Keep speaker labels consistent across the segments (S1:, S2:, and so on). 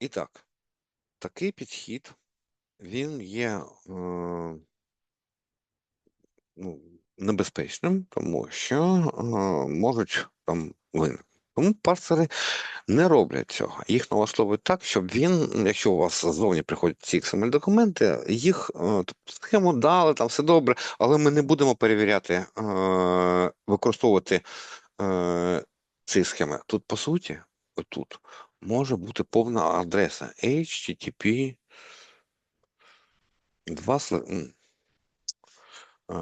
S1: І так, такий підхід, він є е, ну, небезпечним, тому що е, можуть там виникнути. Тому парсери не роблять цього. Їх налаштовують так, щоб він, якщо у вас ззовні приходять ці XML-документи, їх е, тобто схему дали, там все добре, але ми не будемо перевіряти, використовувати ці схеми. Тут, по суті, отут може бути повна адреса HTTP 2 м, е,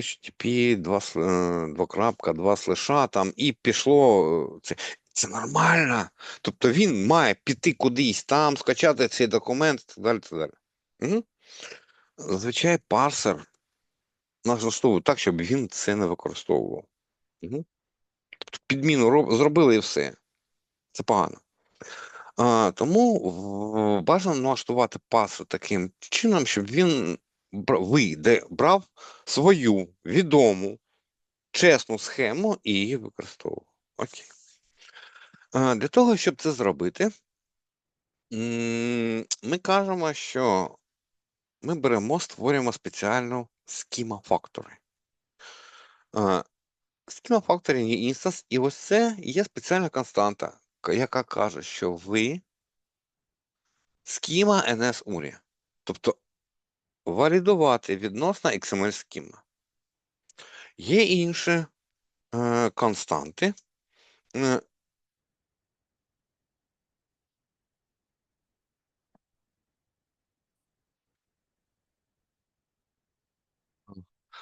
S1: HTTP 2, сл- е, двокрапка, 2 слеша там, і пішло. е, Це, це нормально. Тобто він має піти кудись там, скачати цей документ і так далі. Так далі. Угу. Зазвичай парсер налаштовує так, щоб він це не використовував. Угу. Тобто підміну роб... зробили і все. Це погано. А, тому бажано налаштувати пасу таким чином, щоб він бра- ви де брав свою відому чесну схему і її використовував. Окей. А, для того, щоб це зробити, ми кажемо, що ми беремо, створюємо спеціальну schema factory. А, Schema factory інстанс, і ось це є спеціальна константа, яка каже, що ви Schema NS URI. Тобто валідувати відносно XML схема. Є інші е, константи. Е,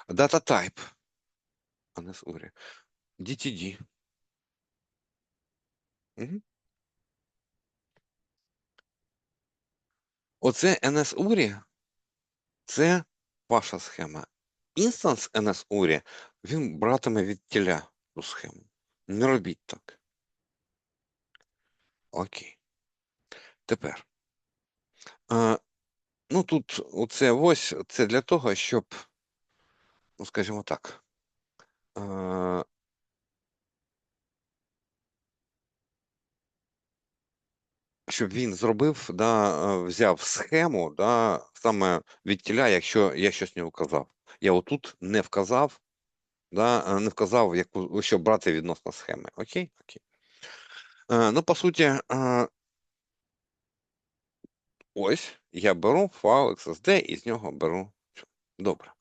S1: Data type. NS URI. DTD. Мгм. Оце NS URI – це ваша схема. Інстанс NS URI, він братиме від тіля ту схему. Не робіть так. Окей. Тепер. Е, ну тут оце ось це для того, щоб, ну скажімо так. Е, щоб він зробив, да, е, взяв схему, да, саме від тіля, якщо я щось не вказав. Я отут не вказав, да, е, не вказав, яку, що брати відносно схеми. Окей? Окей. Е, ну, по суті, е, ось я беру файл XSD і з нього беру. Добре.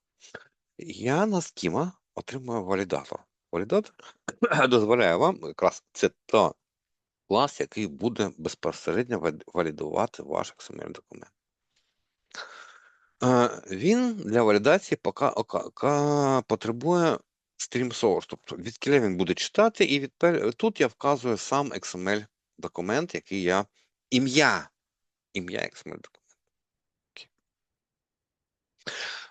S1: Я на скіма отримую валідатор. Валідатор дозволяє вам якраз це та клас, який буде безпосередньо валідувати ваш XML-документ. Е, Він для валідації ока- потребує stream source, тобто від кіля він буде читати, і відпер... тут я вказую сам XML документ, який я ім'я. Ім'я XML документ.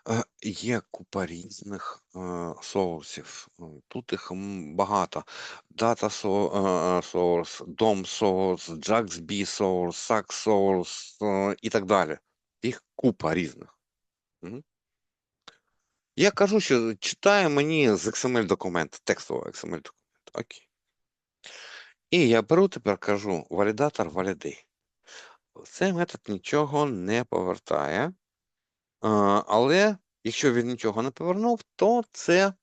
S1: Е, Є купа різних е, соусів. Е, Тут їх багато. Data so- source, DOM source, JAXB source, SAC source і так далі. Їх купа різних. Я кажу, що читає мені з XML документ, текстового XML документ. Окей. І я беру тепер кажу валідатор валіди. Цей метод нічого не повертає. Але якщо він нічого не повернув, то це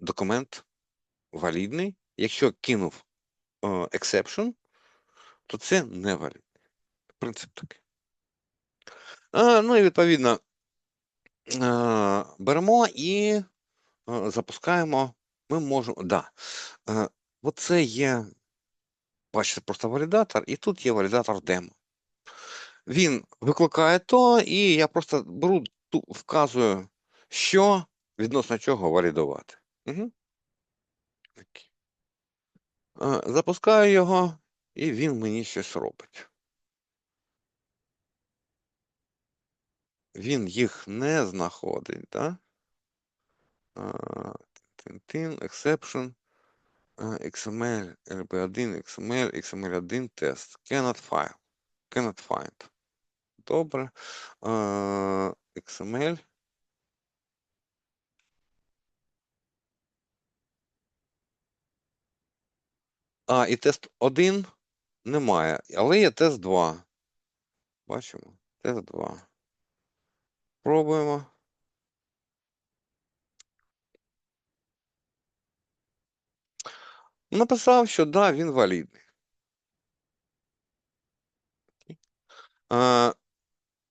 S1: документ валідний. Якщо кинув е, exception, то це не валідний. Принцип такий. Е, Ну і відповідно е, беремо і е, запускаємо. Ми можемо. Да. Оце є, бачите, просто валідатор, і тут є валідатор демо. Він викликає то, і я просто беру, ту, вказую, що відносно чого валідувати. Угу. Запускаю його, і він мені щось робить. Він їх не знаходить, да? Тин, exception, XML, LB1, XML, XML1 тест. Cannot file. Cannot find. Добре. XML. А, і тест 1 немає, але є тест 2. Бачимо? Тест 2. Пробуємо. Написав, що да, він валідний.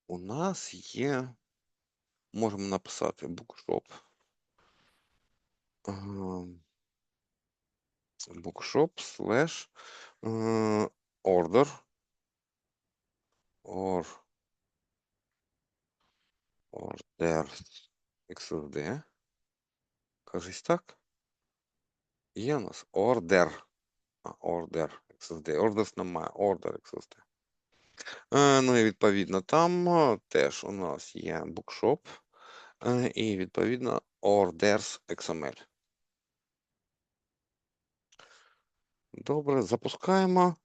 S1: У нас є. Можемо написати. Bookshop slash е, order. Or order XSD. Кажись так. Є у нас. А, order XSD. Orders немає. Order XSD. Е, ну і відповідно там е, теж у нас є bookshop. е, І відповідно orders XML. Добре, запускаємо.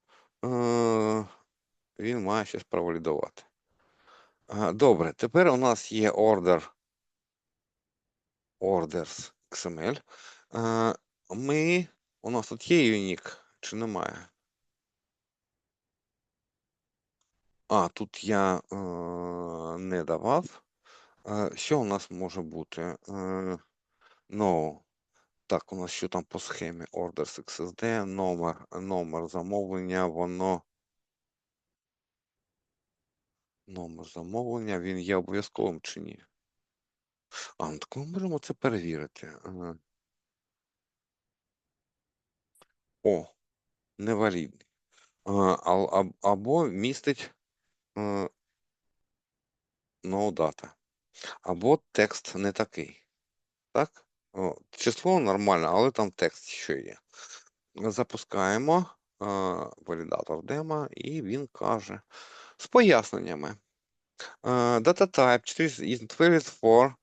S1: Він має щось провалідувати. Добре, тепер у нас є order orders XML. Ми. У нас тут є unique чи немає? А, тут я е, не давав. Е, Що у нас може бути? Е, No. Так, у нас що там по схемі? Orders XSD, номер, номер замовлення, воно. Номер замовлення, він є обов'язковим чи ні? А, ну так ми можемо це перевірити. Е. О, невалідний. Е, а- а- Або містить no data. Або текст не такий. Так? Число нормальне, але там текст ще є. Запускаємо е, валідатор демо, і він каже з поясненнями. Е, Data type 4 is valid for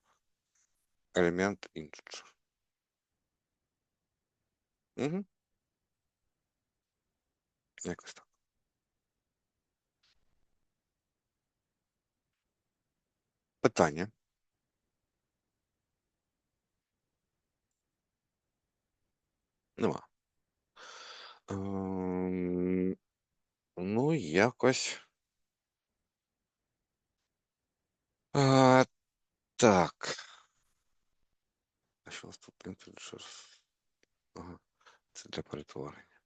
S1: element integer. Угу. Якось так. Питання. Нема. Ем, Ну, якось. А, так. А що тут integers? Ага. Це для перетворення.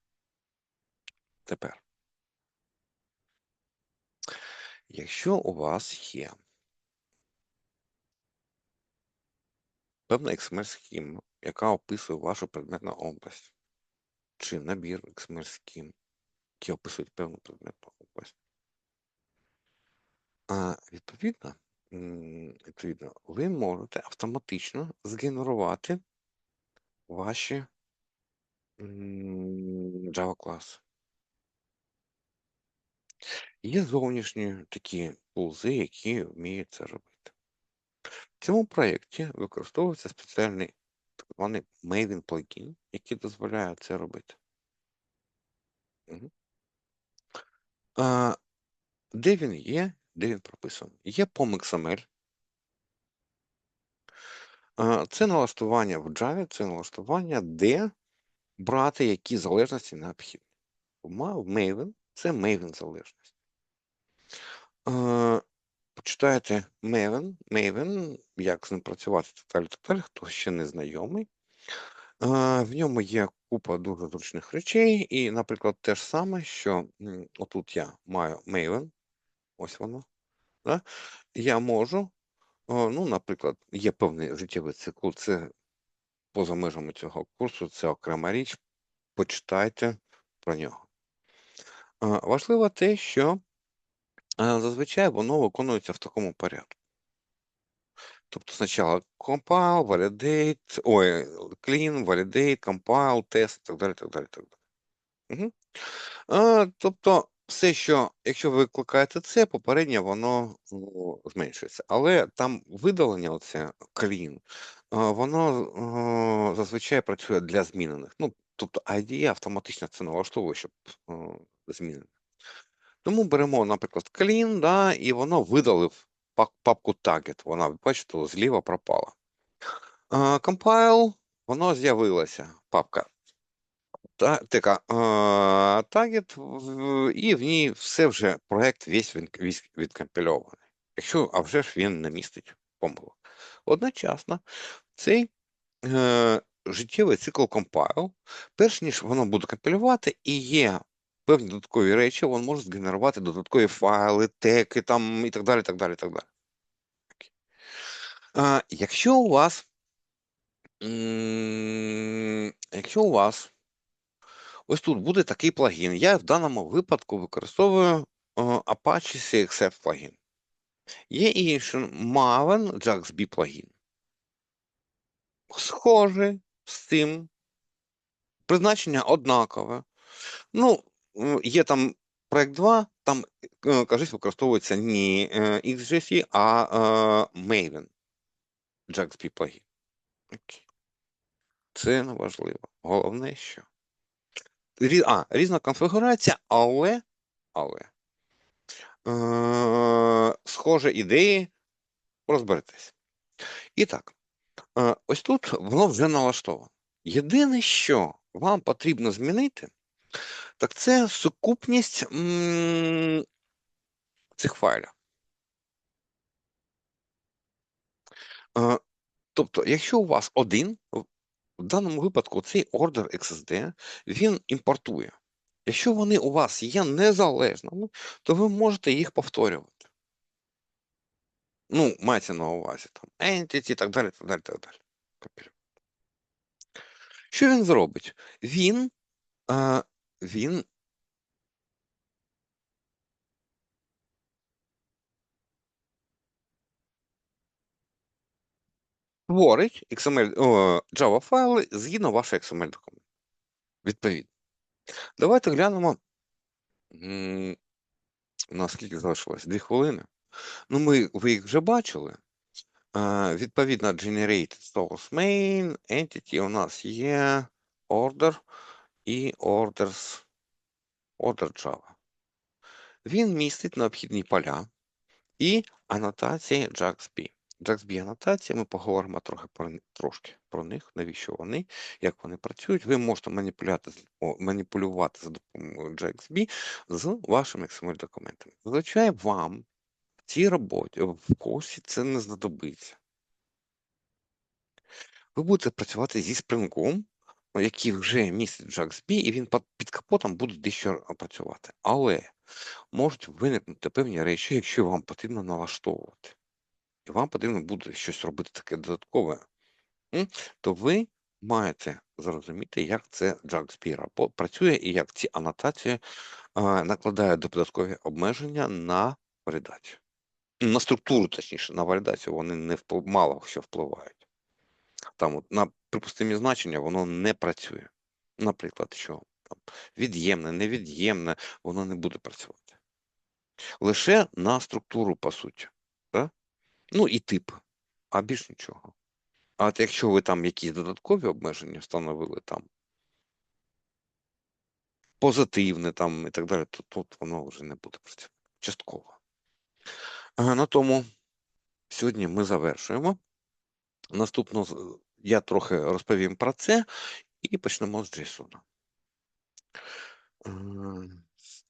S1: Тепер. Якщо у вас є певна XML-схема, яка описує вашу предметну область, чи набір XML-схем, які описують певну предметну область, а відповідно, відповідно, ви можете автоматично згенерувати ваші Java класи. Є зовнішні такі тулзи, які вміють це робити. В цьому проєкті використовується спеціальний так званий Maven плагін, який дозволяє це робити. А, де він є, де він прописаний? Є POM.XML. А, це налаштування в Java, це налаштування, де брати які залежності необхідні. В в Maven це Maven залежність. А, почитайте Maven, Maven, як з ним працювати так далі, так далі, хто ще не знайомий. В ньому є купа дуже зручних речей, і, наприклад, те ж саме, що отут я маю Maven, ось воно. Да? Я можу, ну, наприклад, є певний життєвий цикл, це поза межами цього курсу, це окрема річ. Почитайте про нього. Важливо те, що а, зазвичай воно виконується в такому порядку. Тобто спочатку compile, validate, ой, clean, validate, compile, test і так далі, так далі, так далі. Угу. А, тобто, все, що, якщо ви викликаєте це, попереднє воно ну, зменшується. Але там видалення, оце clean, воно а, зазвичай працює для змінених. Ну, тобто IDE автоматично це налаштовує, щоб а, змінити. Тому беремо, наприклад, clean, да, і воно видалив папку target. Вона, бачите, зліва пропала. Compile, воно з'явилося, папка та, така таргет, і в ній все вже проект весь відкомпільований. Якщо, а вже ж він не містить помилок. Одночасно цей е, життєвий цикл compile, перш ніж воно буде компілювати, і є певні додаткові речі, він може згенерувати додаткові файли, теки там і так далі. так далі, так далі. Окей. А, якщо у вас, якщо у вас ось тут буде такий плагін, я в даному випадку використовую е, Apache CXF плагін. Є і інший Maven JAXB плагін. Схожий з цим. Призначення однакове. Ну, є там проект 2, там, е, кажуть, використовується не е, XGC, а е, Maven. JAXB плагін. Окей. Це не важливо. Головне, що. А, різна конфігурація, але, але е, схожі ідеї, розберетесь. І так, ось тут воно вже налаштовано. Єдине, що вам потрібно змінити, так це сукупність м, цих файлів. Е, тобто, якщо у вас один, в даному випадку цей order XSD, він імпортує. Якщо вони у вас є незалежними, то ви можете їх повторювати. Ну, мається на увазі там entity і так далі, так далі, так далі. Що він зробить? Він, е, він створить XML, Java файли згідно вашого XML документу. Відповідно. Давайте глянемо. У нас скільки залишилось? Дві хвилини. Ну, ми, ви їх вже бачили. Відповідно, Generated Source Main, Entity у нас є Order і Orders, Order Java. Він містить необхідні поля і анотації JAXB. JAXB анотації, ми поговоримо трохи про, трошки про них, навіщо вони, як вони працюють. Ви можете маніпулювати за допомогою JAXB з вашими XML-документами. Зазвичай вам в цій роботі, в курсі це не знадобиться. Ви будете працювати зі спрингом, який вже містить JAXB, і він під- капотом буде дещо працювати. Але можуть виникнути певні речі, якщо вам потрібно налаштовувати, і вам потрібно буде щось робити таке додаткове, то ви маєте зрозуміти, як це рабо- працює і як ці анотації накладають додаткові обмеження на валідацію. На структуру, точніше, на валідацію вони не вплив, мало що впливають. Там от, на припустимі значення воно не працює. Наприклад, що там, від'ємне, невід'ємне, воно не буде працювати. Лише на структуру, по суті. Да? Ну і тип, а більш нічого. А от якщо ви там якісь додаткові обмеження встановили там, позитивне там і так далі, то тут воно вже не буде працювати. Частково. На тому сьогодні ми завершуємо. Наступно я трохи розповім про це і почнемо з. Ем,